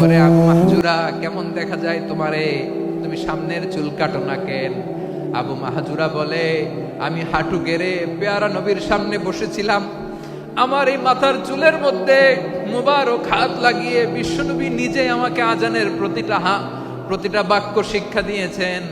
করে আবু মাহজুরা, কেমন দেখা যায় তোমারে? তুমি সামনের চুল কাটো না কেন? আবু মাহাজুরা বলে, আমি হাঁটু গেড়ে পেয়ারা নবীর সামনে বসেছিলাম। আমার এই মাথার চুলের মধ্যে মুবারক হাত লাগিয়ে বিশ্বনবী নিজে আমাকে আজানের প্রতিটা হা, প্রতিটা বাক্য শিক্ষা দিয়েছেন।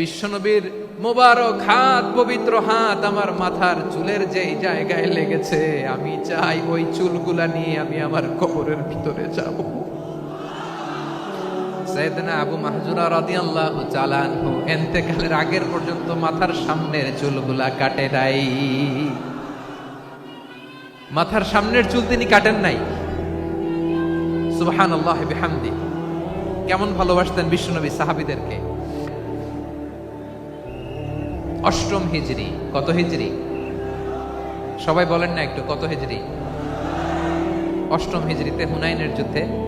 বিশ্বনবীর মোবারক হাত, পবিত্র হাত আমার মাথার চুলের যেই জায়গায় লেগেছে, আমি চাই ওই চুলগুলা নিয়ে আমি আমার কবরের ভিতরে যাব। সৈয়দনা আবু মাহজুরা রাদিয়াল্লাহু তাআলা আনহু ইন্তেকালের আগের পর্যন্ত মাথার সামনের চুলগুলা কাটে নাই। মাথার সামনের চুল তিনি কাটেন নাই। সুবহানাল্লাহি বিহামদি। কেমন ভালোবাসতেন বিশ্বনবী সাহাবিদেরকে। অষ্টম হিজরি, কত হিজরি? সবাই বলেন না একটু, কত হিজরি? অষ্টম হিজরিতে হুনাইনের যুদ্ধে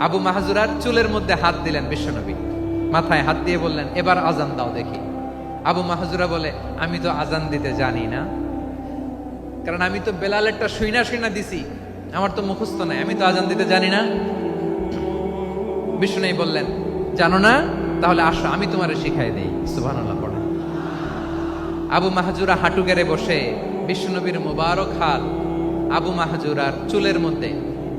আবু মাহাজুরার চুলের মধ্যে হাত দিলেন বিশ্বনবী। মাথায় হাত দিয়ে বললেন, এবার আজান দাও দেখি। আবু মাহাজুরা বলে, আমি তো আজান দিতে জানি না। কারণ আমি তো বেলালেরটা শুইনা শুইনা দিছি। আমার তো মুখস্থ নাই। আমি তো আজান দিতে জানি না। বিষ্ণু বললেন, জানো না? তাহলে আসো, আমি তোমারে শিখাই দিই। সুবহানাল্লাহ পড়ে। আবু মাহাজুরা হাঁটু গেড়ে বসে বিশ্বনবীর মোবারক হাত আবু মাহাজুরার চুলের মধ্যে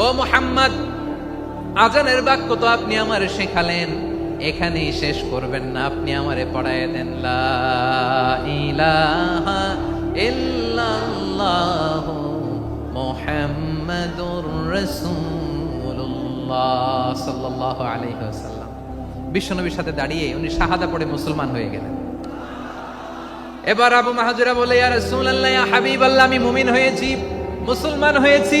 ও মোহাম্মদ, আজানের বাক্য তো আপনি আমারে শেখালেন, এখানেই শেষ করবেন না, আপনি আমারে পড়ায় দেন, লা ইলাহা ইল্লাল্লাহ মুহাম্মাদুর রাসূলুল্লাহ সাল্লাল্লাহু আলাইহি ওয়াসাল্লাম। বিশ্বনবীর সাথে দাঁড়িয়ে উনি শাহাদা পড়ে মুসলমান হয়ে গেলেন। এবার আবু মাহাজুরা বলে, ইয়া রাসূলুল্লাহ, ইয়া হাবিবাল্লাহ, আমি মুমিন হয়েছি, মুসলমান হয়েছি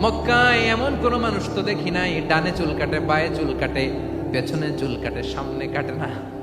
মক্কায় এমন কোনো মানুষ তো দেখি নাই, ডানে চুল কাটে, বায়ে চুল কাটে, পেছনে চুল কাটে, সামনে কাটে না।